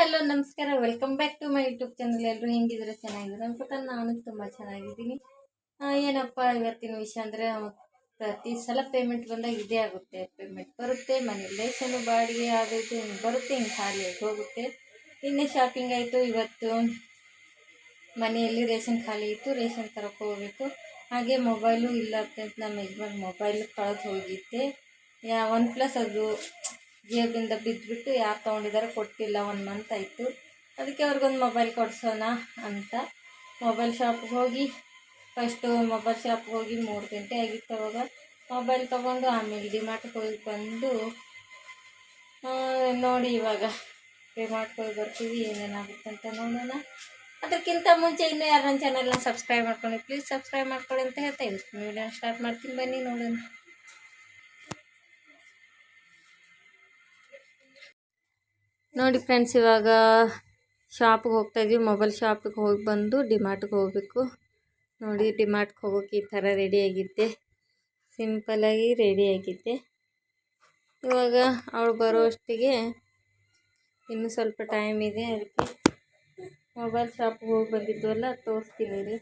Hello, ನಮಸ್ಕಾರ. Welcome back to my YouTube channel ಎಲ್ಲರೂ ಹೆಂಗಿದ್ರೆ ಚೆನ್ನಾಗಿದ್ದಾರೆ? ಅನ್ಕೋತ ನಾನು ತುಂಬ ಚೆನ್ನಾಗಿದ್ದೀನಿ. ಏನಪ್ಪ, ಇವತ್ತಿನ ವಿಷಯ ಅಂದರೆ ಪ್ರತಿ ಸಲ ಪೇಮೆಂಟ್ ಬಂದಾಗ ಇದೇ ಆಗುತ್ತೆ. ಪೇಮೆಂಟ್ ಬರುತ್ತೆ, ಮನೆ ರೇಷನ್ ಬಾಡಿಗೆ ಅದು ಇದು ಹಿಂಗ್ ಬರುತ್ತೆ ಹಿಂಗೆ ಹೋಗುತ್ತೆ. ಇನ್ನೇ ಶಾಪಿಂಗ್ ಆಯಿತು. ಇವತ್ತು ಮನೆಯಲ್ಲಿ ರೇಷನ್ ಖಾಲಿ ಇತ್ತು. ರೇಷನ್ ತರಕ್ಕೆ ಹೋಗಬೇಕು. ಹಾಗೆ ಮೊಬೈಲು ಇಲ್ಲ ಅಂತ ನಮ್ಮ ಯಜಮಾನ್ ಮೊಬೈಲ್ ಕಳೆದು ಹೋಗಿದ್ದೆ. ಯಾ, ಒನ್ ಪ್ಲಸ್ ಅದು ಜೇಬಿಂದ ಬಿದ್ದುಬಿಟ್ಟು ಯಾರು ತೊಗೊಂಡಿದ್ದಾರೆ ಕೊಟ್ಟಿಲ್ಲ ಒನ್ ಮಂತ್ ಆಯಿತು. ಅದಕ್ಕೆ ಅವ್ರಿಗೊಂದು ಮೊಬೈಲ್ ಕೊಡಿಸೋಣ ಅಂತ. ಮೊಬೈಲ್ ಶಾಪ್ಗೆ ಹೋಗಿ ಫಸ್ಟು ಮೊಬೈಲ್ ಶಾಪ್ಗೆ ಹೋಗಿ ಮೂರು ಗಂಟೆ ಆಗಿತ್ತು ಅವಾಗ. ಮೊಬೈಲ್ ತೊಗೊಂಡು ಆಮೇಲೆ ಡಿಮಾರ್ಟ್ಗೆ ಹೋಗಿ ಬಂದು ನೋಡಿ ಇವಾಗ ಡಿಮಾರ್ಟ್ಗೆ ಹೋಗಿ ಬರ್ತೀವಿ ಏನೇನಾಗುತ್ತೆ ಅಂತ ನೋಡೋಣ. ಅದಕ್ಕಿಂತ ಮುಂಚೆ ಇನ್ನೂ ಯಾರು ನನ್ನ ಚಾನಲ್ನ ಸಬ್ಸ್ಕ್ರೈಬ್ ಮಾಡ್ಕೊಂಡು ಪ್ಲೀಸ್ ಸಬ್ಸ್ಕ್ರೈಬ್ ಮಾಡ್ಕೊಳ್ಳಿ ಅಂತ ಹೇಳ್ತಾ ಇದ್ದೀನಿ. ವಿಡಿಯೋನ ಸ್ಟಾರ್ಟ್ ಮಾಡ್ತೀನಿ, ಬನ್ನಿ ನೋಡೋಣ. ನೋಡಿ ಫ್ರೆಂಡ್ಸ್, ಇವಾಗ ಶಾಪಿಗೆ ಹೋಗ್ತಾ ಇದೀವಿ. ಮೊಬೈಲ್ ಶಾಪಿಗೆ ಹೋಗಿ ಬಂದು ಡಿಮಾರ್ಟ್ಗೆ ಹೋಗಬೇಕು. ನೋಡಿ, ಡಿಮಾರ್ಟ್ಗೆ ಹೋಗೋಕೆ ಈ ಥರ ರೆಡಿಯಾಗಿದ್ದೆ ಸಿಂಪಲಾಗಿ ರೆಡಿಯಾಗಿದ್ದೆ ಇವಾಗ ಅವಳು ಬರೋಷ್ಟಿಗೆ ಇನ್ನೂ ಸ್ವಲ್ಪ ಟೈಮ್ ಇದೆ ಅದಕ್ಕೆ ಮೊಬೈಲ್ ಶಾಪಿಗೆ ಹೋಗಿ ಬಂದಿದ್ವಲ್ಲ, ತೋರಿಸ್ತೀನಿ ರೀ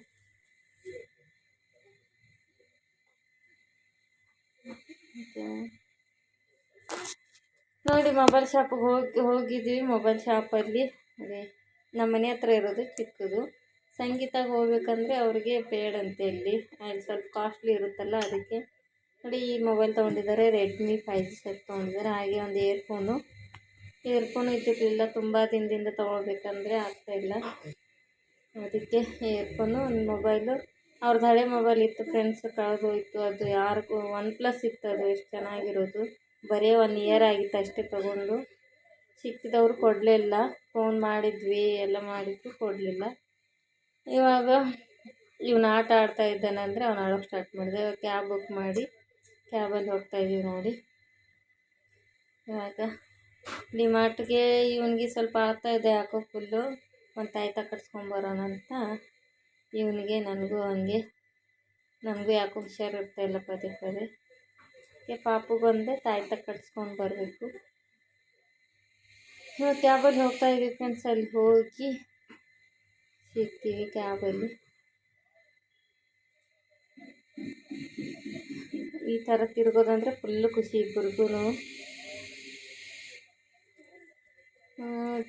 ನೋಡಿ ಮೊಬೈಲ್ ಶಾಪಿಗೆ ಹೋಗಿ ಹೋಗಿದ್ವಿ ಮೊಬೈಲ್ ಶಾಪಲ್ಲಿ ಅದೇ ನಮ್ಮ ಮನೆ ಹತ್ರ ಇರೋದು ಚಿಕ್ಕದು. ಸಂಗೀತಾಗ ಹೋಗ್ಬೇಕಂದ್ರೆ ಅವ್ರಿಗೆ ಬೇಡಂತೆ ಇಲ್ಲಿ ಅಲ್ಲಿ ಸ್ವಲ್ಪ ಕಾಸ್ಟ್ಲಿ ಇರುತ್ತಲ್ಲ ಅದಕ್ಕೆ ನೋಡಿ ಈ ಮೊಬೈಲ್ ತೊಗೊಂಡಿದ್ದಾರೆ. ರೆಡ್ಮಿ ಫೈವ್ ಜಿ ಸೆಟ್ ತೊಗೊಂಡಿದ್ದಾರೆ. ಹಾಗೆ ಒಂದು ಇಯರ್ಫೋನು ಇಯರ್ಫೋನು ಇದ್ದಿರಲಿಲ್ಲ. ತುಂಬ ದಿನದಿಂದ ತೊಗೊಳ್ಬೇಕಂದ್ರೆ ಆಗ್ತಾಯಿಲ್ಲ ಅದಕ್ಕೆ ಇಯರ್ಫೋನು ಒಂದು ಮೊಬೈಲು ಅವ್ರದ್ದು ಹಳೆ ಮೊಬೈಲ್ ಇತ್ತು ಫ್ರೆಂಡ್ಸ್ ಕಳೆದೋಯ್ತು ಅದು ಯಾರಿಗೂ ಒನ್ ಪ್ಲಸ್ ಇತ್ತು ಅದು. ಎಷ್ಟು ಚೆನ್ನಾಗಿರೋದು. ಬರೀ ಒನ್ ಇಯರ್ ಆಗಿತ್ತು ಅಷ್ಟೇ ತೊಗೊಂಡು. ಸಿಕ್ಕಿದವ್ರು ಕೊಡಲಿಲ್ಲ ಫೋನ್ ಮಾಡಿದ್ವಿ, ಎಲ್ಲ ಮಾಡಿದ್ವಿ, ಕೊಡಲಿಲ್ಲ. ಇವಾಗ ಇವನು ಆಟ ಆಡ್ತಾ ಇದ್ದಾನೆ ಅಂದರೆ ಅವ್ನು ಆಡೋಕ್ಕೆ ಸ್ಟಾರ್ಟ್ ಮಾಡಿದೆ. ಇವಾಗ ಕ್ಯಾಬ್ ಬುಕ್ ಮಾಡಿ ಕ್ಯಾಬಲ್ಲಿ ಹೋಗ್ತಾ ಇದೀವಿ ನೋಡಿ. ಇವಾಗ ಡಿಮಾರ್ಟ್ಗೆ ಇವನಿಗೆ ಸ್ವಲ್ಪ ಆಗ್ತಾ ಇದೆ, ಯಾಕೋ ಫುಲ್ಲು ಒಂದು ತಾಯ್ತ ಕಟ್ಸ್ಕೊಂಬರೋಣ ಅಂತ. ಇವನಿಗೆ, ನನಗೂ ಹಂಗೆ. ನನಗೂ ಯಾಕೋ ಹುಷಾರು ಇರ್ತಾ ಇಲ್ಲ ಪದೇ ಪದೇ ಅದಕ್ಕೆ ಪಾಪುಗೊಂದೇ ತಾಯ್ತ ಕಟ್ಸ್ಕೊಂಡು ಬರಬೇಕು. ನಾವು ಕ್ಯಾಬಲ್ಲಿ ಹೋಗ್ತಾ ಇದ್ದೀವಿ ಫ್ರೆಂಡ್ಸ್ ಅಲ್ಲಿ ಹೋಗಿ ಸಿಗ್ತೀವಿ ಕ್ಯಾಬಲ್ಲಿ ಈ ಥರ ತಿರ್ಗೋದಂದ್ರೆ ಫುಲ್ಲು ಖುಷಿ ಇಬ್ಬರಿಗೂ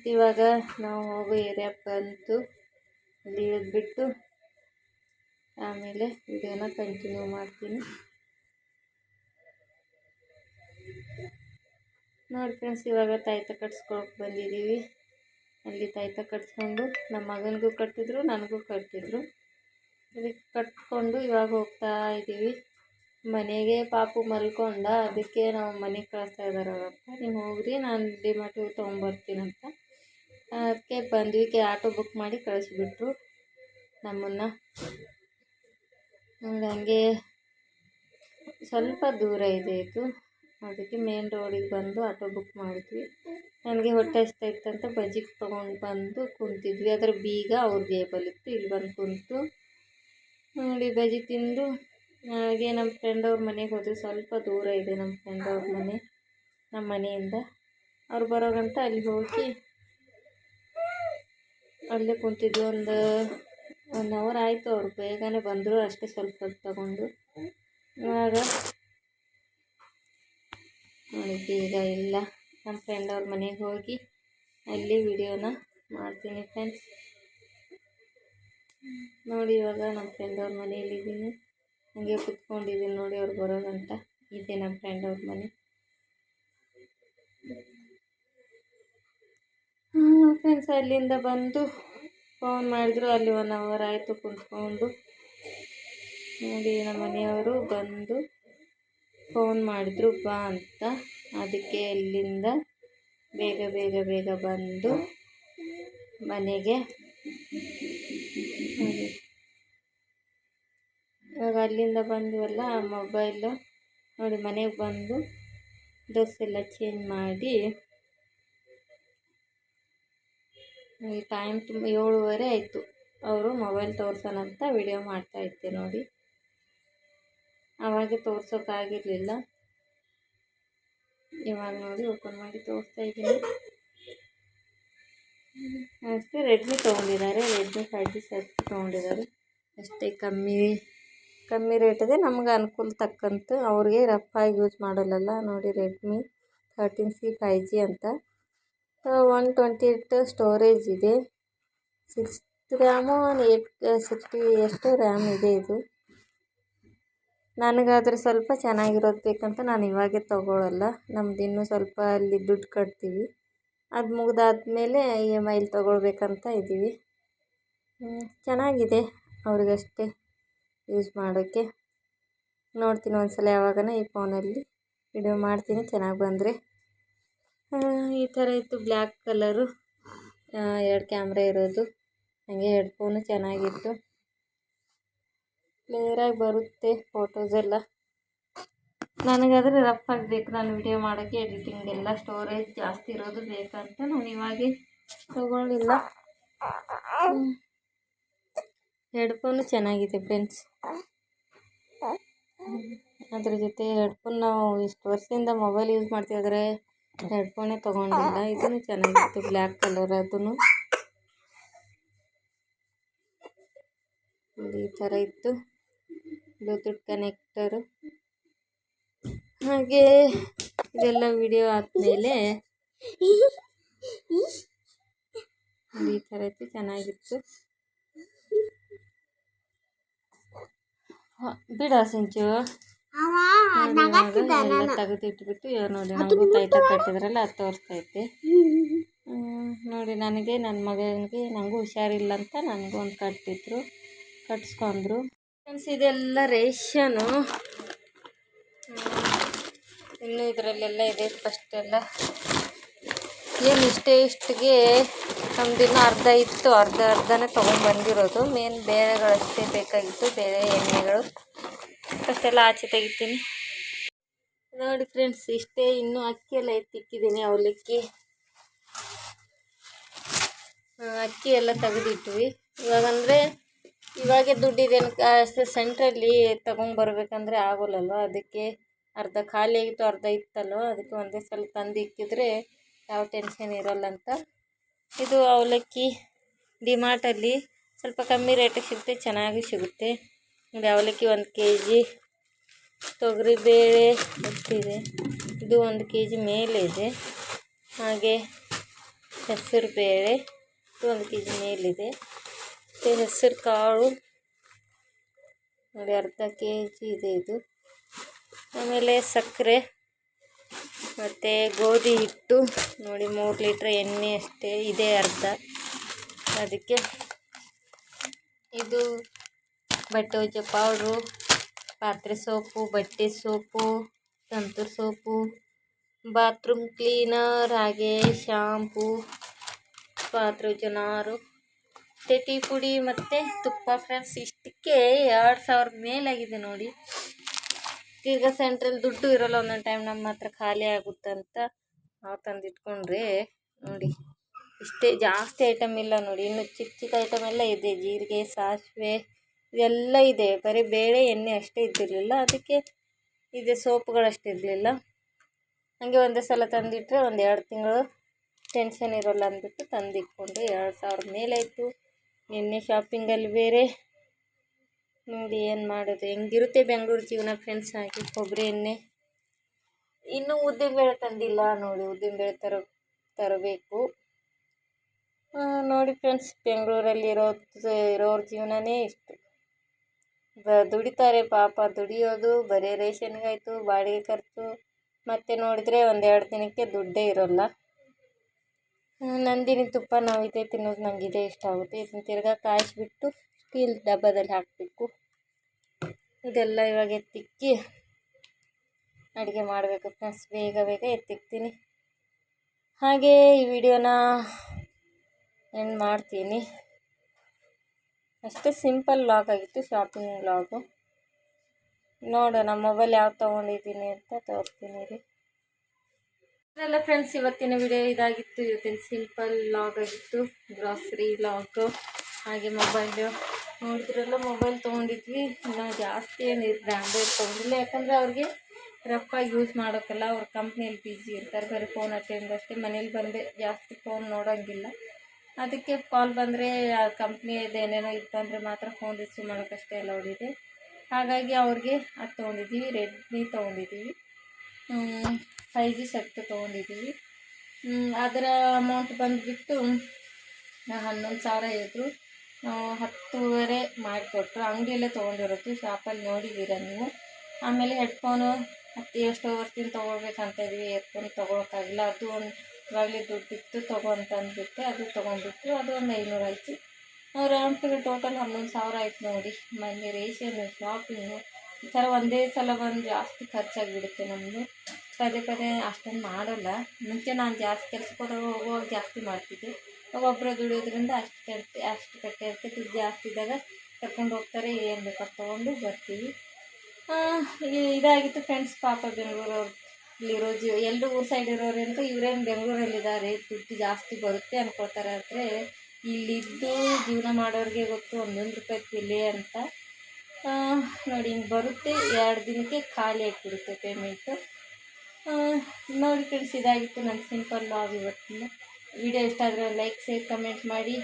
ಇವಾಗ ನಾವು ಹೋಗೋ ಏರಿಯಾ ಬಂತು. ಅಲ್ಲಿ ಇಳಿದ್ಬಿಟ್ಟು ಆಮೇಲೆ ವಿಡಿಯೋನ ಕಂಟಿನ್ಯೂ ಮಾಡ್ತೀನಿ. ನೋಡಿ ಫ್ರೆಂಡ್ಸ್, ಇವಾಗ ತಾಯ್ತ ಕಟ್ಸ್ಕೊಳಕ್ಕೆ ಬಂದಿದ್ದೀವಿ. ಅಲ್ಲಿ ತಾಯ್ತ ಕಟ್ಸ್ಕೊಂಡು ನಮ್ಮ ಮಗನಿಗೂ ಕಟ್ಟಿದ್ರು ನನಗೂ ಕಟ್ಟಿದ್ರು ಅದಕ್ಕೆ ಕಟ್ಕೊಂಡು ಇವಾಗ ಹೋಗ್ತಾ ಇದ್ದೀವಿ. ಮನೆಗೆ ಪಾಪು ಮಲ್ಕೊಂಡ, ಅದಕ್ಕೆ ನಾವು ಮನೆಗೆ ಕಳಿಸ್ತಾ ಇದ್ದಾರೆ ಅವರಪ್ಪ ನೀವು ಹೋಗ್ರಿ, ನಾನು ಡಿಮಾರ್ಟಿಗೆ ತೊಗೊಂಬರ್ತೀನಂತ ಅದಕ್ಕೆ ಬಂದ್ವಿ, ಕೆ ಆಟೋ ಬುಕ್ ಮಾಡಿ ಕಳಿಸ್ಬಿಟ್ರು ನಮ್ಮನ್ನು. ಹಂಗೆ ಸ್ವಲ್ಪ ದೂರ ಇದೆ ಇದು. ಅದಕ್ಕೆ ಮೇನ್ ರೋಡಿಗೆ ಬಂದು ಆಟೋ ಬುಕ್ ಮಾಡಿದ್ವಿ. ನನಗೆ ಹೊಟ್ಟೆ ಹಸ್ತಾ ಅಂತ ಬಜ್ಜಿ ತೊಗೊಂಡು ಬಂದು ಕುಂತಿದ್ವಿ. ಅದರ ಬೀಗ ಅವ್ರ ಜೇಬಲ್ಲಿತ್ತು ಇಲ್ಲಿ ಬಂದು ಕುಂತು ನೋಡಿ ಬಜ್ಜಿ ತಿಂದು. ಹಾಗೆ ನಮ್ಮ ಫ್ರೆಂಡ್ ಅವ್ರ ಮನೆಗೆ ಹೋದ್ವಿ ಸ್ವಲ್ಪ ದೂರ ಇದೆ ನಮ್ಮ ಫ್ರೆಂಡ್ ಅವ್ರ ಮನೆ ನಮ್ಮ ಮನೆಯಿಂದ. ಅವ್ರು ಬರೋಗಂತ ಅಲ್ಲಿ ಹೋಗಿ ಅಲ್ಲೇ ಕುಂತಿದ್ವಿ. ಒಂದು ಒನ್ ಅವರ್ ಆಯಿತು ಅವ್ರು ಬೇಗನೆ ಬಂದರು. ಅಷ್ಟೇ ಸ್ವಲ್ಪ ಹೊತ್ತು ತಗೊಂಡು. ಇವಾಗ ನೋಡಿ ಈಗ ಇಲ್ಲ. ನಮ್ಮ ಫ್ರೆಂಡ್ ಅವ್ರ ಮನೆಗೆ ಹೋಗಿ ಅಲ್ಲಿ ವಿಡಿಯೋನ ಮಾಡ್ತೀನಿ ಫ್ರೆಂಡ್ಸ್ ನೋಡಿ ಇವಾಗ ನಮ್ಮ ಫ್ರೆಂಡ್ ಅವ್ರ ಮನೆಯಲ್ಲಿದ್ದೀನಿ ಹಂಗೆ ಕುತ್ಕೊಂಡಿದ್ದೀನಿ ನೋಡಿ ಅವ್ರು ಬರೋದಂತ. ಇದೆ ನಮ್ಮ ಫ್ರೆಂಡ್ ಅವ್ರ ಮನೆ. ಫ್ರೆಂಡ್ಸ್ ಅಲ್ಲಿಂದ ಬಂದು ಫೋನ್ ಮಾಡಿದ್ರು. ಅಲ್ಲಿ ಒನ್ ಅವರ್ ಆಯಿತು ಕುಂತ್ಕೊಂಡು. ನೋಡಿ ನಮ್ಮ ಮನೆಯವರು ಬಂದು ಫೋನ್ ಮಾಡಿದ್ರು, ಬಾ ಅಂತ. ಅದಕ್ಕೆ ಅಲ್ಲಿಂದ ಬೇಗ ಬೇಗ ಬೇಗ ಬಂದು ಮನೆಗೆ. ಇವಾಗ ಅಲ್ಲಿಂದ ಬಂದ್ವಲ್ಲ ಮೊಬೈಲು ನೋಡಿ ಮನೆಗೆ ಬಂದು ಡ್ರೆಸ್ ಎಲ್ಲ ಚೇಂಜ್ ಮಾಡಿ ಟೈಮ್ ತುಂಬ ಏಳುವರೆ ಆಯಿತು. ಅವರು ಮೊಬೈಲ್ ತೋರ್ಸೋಣಂತ ವಿಡಿಯೋ ಮಾಡ್ತಾಯಿದ್ದೆ ನೋಡಿ. ಆವಾಗ ತೋರ್ಸೋಕ್ಕಾಗಿರಲಿಲ್ಲ ಇವಾಗ ನೋಡಿ ಓಪನ್ ಮಾಡಿ ತೋರಿಸ್ತಾ ಇದ್ದೀನಿ. ಅಷ್ಟೇ ರೆಡ್ಮಿ ತೊಗೊಂಡಿದ್ದಾರೆ. ರೆಡ್ಮಿ ಫೈವ್ ಜಿ ಸೆಟ್ ತೊಗೊಂಡಿದ್ದಾರೆ. ಅಷ್ಟೇ ಕಮ್ಮಿ ಕಮ್ಮಿ ರೇಟಿದೆ ನಮ್ಗೆ ಅನುಕೂಲ ತಕ್ಕಂತೆ ಅವ್ರಿಗೆ ರಫಾಗಿ ಯೂಸ್ ಮಾಡಲ್ಲಲ್ಲ. ನೋಡಿ Redmi thirteen C five G ಅಂತ. ಒನ್ ಟ್ವೆಂಟಿ ಏಟ್ ಸ್ಟೋರೇಜ್ ಇದೆ. ಸಿಕ್ಸ್ ರ್ಯಾಮು ಏಟ್ ಸಿಕ್ಸ್ಟಿ ಎಷ್ಟು ರ್ಯಾಮ್ ಇದೆ ಇದು. ನನಗಾದರೆ ಸ್ವಲ್ಪ ಚೆನ್ನಾಗಿರೋದು ಬೇಕಂತ ನಾನು ಇವಾಗೆ ತೊಗೊಳಲ್ಲ. ನಮ್ದು ಇನ್ನೂ ಸ್ವಲ್ಪ ಅಲ್ಲಿ ದುಡ್ಡು ಕಟ್ತೀವಿ. ಅದು ಮುಗಿದಾದ್ಮೇಲೆ ಇ ಎಂ ಐಲಿ ತೊಗೊಳ್ಬೇಕಂತ ಇದ್ದೀವಿ. ಚೆನ್ನಾಗಿದೆ ಅವ್ರಿಗಷ್ಟೇ ಯೂಸ್ ಮಾಡೋಕ್ಕೆ. ನೋಡ್ತೀನಿ ಒಂದು ಸಲ ಯಾವಾಗನ ಈ ಫೋನಲ್ಲಿ ವಿಡಿಯೋ ಮಾಡ್ತೀನಿ, ಚೆನ್ನಾಗಿ ಬಂದರೆ. ಈ ಥರ ಇತ್ತು ಬ್ಲ್ಯಾಕ್ ಕಲರು. ಎರಡು ಕ್ಯಾಮ್ರಾ ಇರೋದು. ಹಾಗೆ ಹೆಡ್ಫೋನು ಚೆನ್ನಾಗಿತ್ತು. ಕ್ಲಿಯರಾಗಿ ಬರುತ್ತೆ ಫೋಟೋಸ್ ಎಲ್ಲ. ನನಗಾದರೆ ರಫ್ ಆಗಬೇಕು ನಾನು ವಿಡಿಯೋ ಮಾಡೋಕ್ಕೆ ಎಡಿಟಿಂಗ್ ಎಲ್ಲ ಸ್ಟೋರೇಜ್ ಜಾಸ್ತಿ ಇರೋದು ಬೇಕಂತ ನಾನು ಇವಾಗೆ ತಗೊಳ್ಳಿಲ್ಲ ಹೆಡ್ಫೋನು ಚೆನ್ನಾಗಿದೆ ಫ್ರೆಂಡ್ಸ್ ಅದ್ರ ಜೊತೆ ಹೆಡ್ಫೋನ್ ನಾವು ಇಷ್ಟು ವರ್ಷದಿಂದ ಮೊಬೈಲ್ ಯೂಸ್ ಮಾಡ್ತಿದ್ರೆ ಹೆಡ್ಫೋನೇ ತೊಗೊಂಡಿಲ್ಲ. ಇದೂ ಚೆನ್ನಾಗಿತ್ತು ಬ್ಲ್ಯಾಕ್ ಕಲರ್ ಅದೂ ಈ ಥರ ಇತ್ತು. Bluetooth connector. ಹಾಗೆ ಇದೆಲ್ಲ ವಿಡಿಯೋ ಆದಮೇಲೆ ಈ ಥರ ಇತ್ತು, ಚೆನ್ನಾಗಿತ್ತು. ಬಿಡ ಸಿಂಚು. ತೆಗೆದಿಟ್ಬಿಟ್ಟು, ಇವ್ರು ನೋಡಿ ನನಗೂ ತೈತ ಕಟ್ಟಿದ್ರಲ್ಲ ಅದು ತೋರಿಸ್ತೈತೆ. ನೋಡಿ ನನಗೆ ನನ್ನ ಮಗನಿಗೆ ನನಗೂ ಹುಷಾರಿಲ್ಲ ಅಂತ ನನಗೂ ಒಂದು ಕಟ್ಟಿದ್ರು, ಕಟ್ಸ್ಕೊಂಡ್ರು. ಫ್ರೆಂಡ್ಸ್ ಇದೆಲ್ಲ ರೇಷನು ಇನ್ನು ಇದರಲ್ಲೆಲ್ಲ ಇದೆ ಫಸ್ಟ್ ಎಲ್ಲ ಏನು ಇಷ್ಟೇ ಇಷ್ಟಿಗೆ ನಮ್ದಿನ್ನು ಅರ್ಧ ಇತ್ತು. ಅರ್ಧ, ಅರ್ಧನೇ ತೊಗೊಂಡ್ಬಂದಿರೋದು ಮೇನ್ ಬೇಳೆಗಳಷ್ಟೇ ಬೇಕಾಗಿತ್ತು. ಬೇರೆ ಎಣ್ಣೆಗಳು. ಫಸ್ಟೆಲ್ಲ ಆಚೆ ತೆಗಿತೀನಿ. ನೋಡಿ ಫ್ರೆಂಡ್ಸ್ ಇಷ್ಟೇ ಇನ್ನೂ ಅಕ್ಕಿ ಎಲ್ಲ ಎತ್ತಿಕ್ಕಿದ್ದೀನಿ ಅವಲಕ್ಕಿ. ಅಕ್ಕಿ ಎಲ್ಲ ತೆಗೆದಿಟ್ವಿ. ಇವಾಗಂದರೆ ಇವಾಗೆ ದುಡ್ಡಿದೇನು ಅಷ್ಟೇ ಸೆಂಟ್ರಲ್ಲಿ ತಗೊಂಬರ್ಬೇಕಂದ್ರೆ ಆಗೋಲ್ಲಲ್ವ? ಅದಕ್ಕೆ ಅರ್ಧ ಖಾಲಿ ಆಗಿತ್ತು, ಅರ್ಧ ಇತ್ತಲ್ವ? ಅದಕ್ಕೆ ಒಂದೇ ಸಲ ತಂದು ಇಕ್ಕಿದ್ರೆ ಯಾವ ಟೆನ್ಷನ್ ಇರೋಲ್ಲ ಅಂತ. ಇದು ಅವಲಕ್ಕಿ ಡಿಮಾರ್ಟಲ್ಲಿ ಸ್ವಲ್ಪ ಕಮ್ಮಿ ರೇಟಿಗೆ ಸಿಗುತ್ತೆ, ಚೆನ್ನಾಗಿ ಸಿಗುತ್ತೆ. ಇದು ಅವಲಕ್ಕಿ ಒಂದು ಕೆ ಜಿ ತೊಗರಿಬೇಳೆ ಎಷ್ಟಿದೆ ಇದು ಒಂದು ಕೆ ಜಿ ಮೇಲೆ ಇದೆ. ಹಾಗೆ ಹೆಸರು ಬೇಳೆ ಇದು ಒಂದು ಕೆ ಜಿ ಮೇಲಿದೆ. ಮತ್ತು ಹೆಸರು ಕಾಳು. ನೋಡಿ ಅರ್ಧ ಕೆ ಜಿ ಇದೆ ಇದು. ಆಮೇಲೆ ಸಕ್ಕರೆ, ಮತ್ತು ಗೋಧಿ ಹಿಟ್ಟು. ನೋಡಿ ಮೂರು ಲೀಟ್ರ್ ಎಣ್ಣೆ ಅಷ್ಟೇ ಇದೆ ಅರ್ಧ. ಅದಕ್ಕೆ ಇದು ಬಟ್ಟೆ ಒಗೆಯೋ ಪೌಡ್ರು ಪಾತ್ರೆ ಸೋಪು ಬಟ್ಟೆ soap Santoor soap bathroom cleaner ಹಾಗೆ ಶಾಂಪೂ ಪಾತ್ರೆ ಒಗೆಯೋ ನಾರು. ಮತ್ತು ಟೀ ಪುಡಿ ಮತ್ತು ತುಪ್ಪ ಫ್ರೆಂಡ್ಸ್, ಇಷ್ಟಕ್ಕೆ ಎರಡು ಸಾವಿರದ ಮೇಲಾಗಿದೆ ನೋಡಿ. ಈಗ ಸೆಂಟ್ರಲ್ಲಿ ದುಡ್ಡು ಇರೋಲ್ಲ, ಒಂದೊಂದು ಟೈಮ್ ನಮ್ಮ ಹತ್ರ ಖಾಲಿ ಆಗುತ್ತಂತ ನಾವು ತಂದಿಟ್ಕೊಂಡ್ರೆ ನೋಡಿ. ಇಷ್ಟೇ ಜಾಸ್ತಿ ಐಟಮ್ ಇಲ್ಲ ನೋಡಿ. ಇನ್ನು ಚಿಕ್ಕ ಚಿಕ್ಕ ಐಟಮ್ ಎಲ್ಲ ಇದೆ. ಜೀರಿಗೆ, ಸಾಸಿವೆ ಇದೆಲ್ಲ ಇದೆ. ಬರೀ ಬೇಳೆ, ಎಣ್ಣೆ ಅಷ್ಟೇ ಇದ್ದಿರಲಿಲ್ಲ. ಅದಕ್ಕೆ ಇದೆ ಸೋಪ್ಗಳಷ್ಟು ಇರಲಿಲ್ಲ. ಹಾಗೆ ಒಂದೇ ಸಲ ತಂದಿಟ್ಟರೆ ಒಂದು ಎರಡು ತಿಂಗಳು ಟೆನ್ಷನ್ ಇರೋಲ್ಲ ಅಂದ್ಬಿಟ್ಟು ತಂದಿಟ್ಕೊಂಡು ಎರಡು ಸಾವಿರದ ಮೇಲಾಯಿತು. ನಿನ್ನೆ ಶಾಪಿಂಗಲ್ಲಿ ಬೇರೆ. ನೋಡಿ ಏನು ಮಾಡೋದು. ಹೆಂಗಿರುತ್ತೆ ಬೆಂಗಳೂರು ಜೀವನ ಫ್ರೆಂಡ್ಸ್ ಹಾಕಿ ಕೊಬ್ಬರಿ ಎಣ್ಣೆ. ಇನ್ನೂ ಉದ್ದಿನಬೇಳೆ ತಂದಿಲ್ಲ ನೋಡಿ. ಉದ್ದಿನಬೇಳೆ ತರ, ತರಬೇಕು. ನೋಡಿ ಫ್ರೆಂಡ್ಸ್ ಬೆಂಗಳೂರಲ್ಲಿ ಇರೋ, ಇರೋರ ಜೀವನನೇ ಇಷ್ಟು. ಬ ದುಡಿತಾರೆ ಪಾಪ. ದುಡಿಯೋದು, ಬರೀ ರೇಷನ್ಗಾಯಿತು, ಬಾಡಿಗೆ ಖರ್ಚು. ಮತ್ತೆ ನೋಡಿದರೆ ಒಂದೆರಡು ದಿನಕ್ಕೆ ದುಡ್ಡೇ ಇರೋಲ್ಲ. ನಂದಿನಿ ತುಪ್ಪ ನಾವು ಇದೇ ತಿನ್ನೋದು ನಂಗೆ ಇದೇ ಇಷ್ಟ ಆಗುತ್ತೆ. ಇದನ್ನು ತಿರ್ಗಾ ಕಾಯಿಸ್ಬಿಟ್ಟು ಸ್ಟೀಲ್ ಡಬ್ಬದಲ್ಲಿ ಹಾಕಬೇಕು. ಇದೆಲ್ಲ ಇವಾಗ ಎತ್ತಿಕ್ಕಿ ಅಡುಗೆ ಮಾಡಬೇಕು ಫ್ರೆಂಡ್ಸ್ ಬೇಗ ಬೇಗ ಎತ್ತಿಕ್ತೀನಿ. ಹಾಗೆ ಈ ವಿಡಿಯೋನ ಎಂಡ್ ಮಾಡ್ತೀನಿ. ಅಷ್ಟೇ ಸಿಂಪಲ್ ಲಾಗ್ ಆಗಿತ್ತು ಶಾಪಿಂಗ್ ಲಾಗು ನೋಡೋಣ ಮೊಬೈಲ್ ಯಾವ್ದು ತೊಗೊಂಡಿದ್ದೀನಿ ಅಂತ ತೋರಿಸ್ತೀನಿ ರೀ. ಅದೆಲ್ಲ ಫ್ರೆಂಡ್ಸ್ ಇವತ್ತಿನ ವಿಡಿಯೋ ಇದಾಗಿತ್ತು. ಇವತ್ತಿನ ಸಿಂಪಲ್ ಲಾಗ್ ಆಗಿತ್ತು. ಗ್ರಾಸರಿ ಲಾಗ್ ಹಾಗೆ ಮೊಬೈಲು ನೋಡಿದ್ರಲ್ಲ ಮೊಬೈಲ್ ತೊಗೊಂಡಿದ್ವಿ. ನಾವು ಜಾಸ್ತಿ ಏನು ಬ್ರ್ಯಾಂಡೆಡ್ ತೊಗೊಂಡಿಲ್ಲ. ಯಾಕಂದರೆ ಅವ್ರಿಗೆ ರಫಾಗಿ ಯೂಸ್ ಮಾಡೋಕ್ಕಲ್ಲ ಅವ್ರ ಕಂಪ್ನಿಯಲ್ಲಿ ಬಿಜಿ ಇರ್ತಾರೆ. ಬರೀ ಫೋನ್ ಅಟೆಂಡ್ ಅಷ್ಟೇ. ಮನೇಲಿ ಬಂದೆ ಜಾಸ್ತಿ ಫೋನ್ ನೋಡೋಂಗಿಲ್ಲ. ಅದಕ್ಕೆ ಕಾಲ್ ಬಂದರೆ ಆ ಕಂಪ್ನಿಯದು ಏನೇನೋ ಇತ್ತು ಮಾತ್ರ ಫೋನ್ ರಿಸೀವ್ ಮಾಡೋಕ್ಕಷ್ಟೇ ಅಲೌಡ್ ಇದೆ ಹಾಗಾಗಿ ಅವ್ರಿಗೆ ಅದು ತೊಗೊಂಡಿದ್ದೀವಿ. ರೆಡ್ಮಿ ತೊಗೊಂಡಿದ್ದೀವಿ. ಫೈ ಜಿ ಸೆಟ್ ತೊಗೊಂಡಿದ್ದೀವಿ ಅದರ ಅಮೌಂಟ್ ಬಂದುಬಿಟ್ಟು ಹನ್ನೊಂದು ಸಾವಿರ ಇದ್ದರು ನಾವು ಹತ್ತುವರೆ ಮಾಡಿಕೊಟ್ರು. ಅಂಗಡಿಯಲ್ಲೇ ತೊಗೊಂಡಿರೋದು. ಶಾಪಲ್ಲಿ ನೋಡಿದ್ದೀರ ನೀವು. ಆಮೇಲೆ ಹೆಡ್ಫೋನು ಹತ್ತು ಎಷ್ಟೋ ವರ್ಷದಿಂದ ತೊಗೊಳ್ಬೇಕಂತ ಇದ್ವಿ. ಹೆಡ್ಫೋನ್ ತೊಗೊಳಕ್ಕಾಗಿಲ್ಲ. ಅದು ಒಂದು ಇವಾಗಲೇ ದುಡ್ಡಿತ್ತು ತೊಗೊ ಅಂತ ಅಂದ್ಬಿಟ್ಟು ಅದು ತೊಗೊಂಡ್ಬಿಟ್ಟು ಅದು ಒಂದು ಐನೂರು ಆಯಿತು. ರೌಂಡ್ ಟೋಟಲ್ ಹನ್ನೊಂದು ಸಾವಿರ ಆಯ್ತು ನೋಡಿ. ಮನೆ ರೇಷನ್ ಶಾಪಿಂಗು ಈ ಥರ ಒಂದೇ ಸಲ ಬಂದು ಜಾಸ್ತಿ ಖರ್ಚಾಗಿಬಿಡುತ್ತೆ ನಮ್ಮದು ಪದೇ ಪದೇ ಅಷ್ಟೊಂದು ಮಾಡೋಲ್ಲ. ಮುಂಚೆ ನಾನು ಜಾಸ್ತಿ ಕೆಲ್ಸಕ್ಕೆ ಹೋದಾಗ ಹೋಗುವಾಗ ಜಾಸ್ತಿ ಮಾಡ್ತಿದ್ದೆ. ಒಬ್ಬೊಬ್ಬರು ದುಡಿಯೋದ್ರಿಂದ ಅಷ್ಟು ಕಟ್ಟಿ, ಅಷ್ಟು ಕಟ್ಟೆ ಇರುತ್ತೆ. ದುಡ್ಡು ಜಾಸ್ತಿ ಇದ್ದಾಗ ಕರ್ಕೊಂಡು ಹೋಗ್ತಾರೆ, ಏನು ಬೇಕಾದ್ರೆ ತೊಗೊಂಡು ಬರ್ತೀವಿ. ಇದಾಗಿತ್ತು ಫ್ರೆಂಡ್ಸ್ ಪಾಪ ಬೆಂಗಳೂರವ್ರು ಇಲ್ಲಿರೋ ಜೀವ ಎಲ್ಲರೂ ಊರು ಸೈಡ್ ಇರೋರಿಂದ ಇವರೇನು ಬೆಂಗಳೂರಲ್ಲಿದ್ದಾರೆ. ದುಡ್ಡು ಜಾಸ್ತಿ ಬರುತ್ತೆ ಅಂದ್ಕೊಳ್ತಾರೆ ಆದರೆ ಇಲ್ಲಿದ್ದು ಜೀವನ ಮಾಡೋರಿಗೆ ಗೊತ್ತು, ಒಂದೊಂದು ರೂಪಾಯಿ ಬೆಲೆ ಅಂತ. ನೋಡಿ, ಹಿಂಗೆ ಬರುತ್ತೆ. ಎರಡು ದಿನಕ್ಕೆ ಖಾಲಿ ಆಗಿಬಿಡುತ್ತೆ ಪೇಮೆಂಟು ನೋಡಿ ಫ್ರೆಂಡ್ಸ್, ಇದಾಗಿತ್ತು ನನ್ನ ಸಿಂಪಲ್ ಲಾಗ್ ಇವತ್ತಿನ ವಿಡಿಯೋ ಇಷ್ಟ ಆದರೆ ಲೈಕ್ ಶೇರ್ ಕಮೆಂಟ್ ಮಾಡಿ.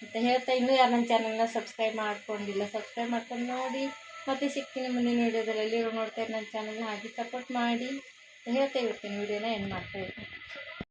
ಅಂತ ಹೇಳ್ತಾ ಇನ್ನೂ ಯಾರು ನನ್ನ ಚಾನಲ್ನ ಸಬ್ಸ್ಕ್ರೈಬ್ ಮಾಡ್ಕೊಂಡಿಲ್ಲ ಸಬ್ಸ್ಕ್ರೈಬ್ ಮಾಡ್ಕೊಂಡು ನೋಡಿ. ಮತ್ತೆ ಸಿಗ್ತೀನಿ ಮುಂದಿನ ವೀಡಿಯೋದಲ್ಲಿ. ಎಲ್ಲಿರೋ ನೋಡ್ತಾರೆ ನನ್ನ ಚಾನಲ್ನ ಹಾಗೆ ಸಪೋರ್ಟ್ ಮಾಡಿ. ಹೇಳ್ತಾ ಇರ್ತೀನಿ, ವೀಡಿಯೋನ ಎಂಡ್ ಮಾಡ್ತಾ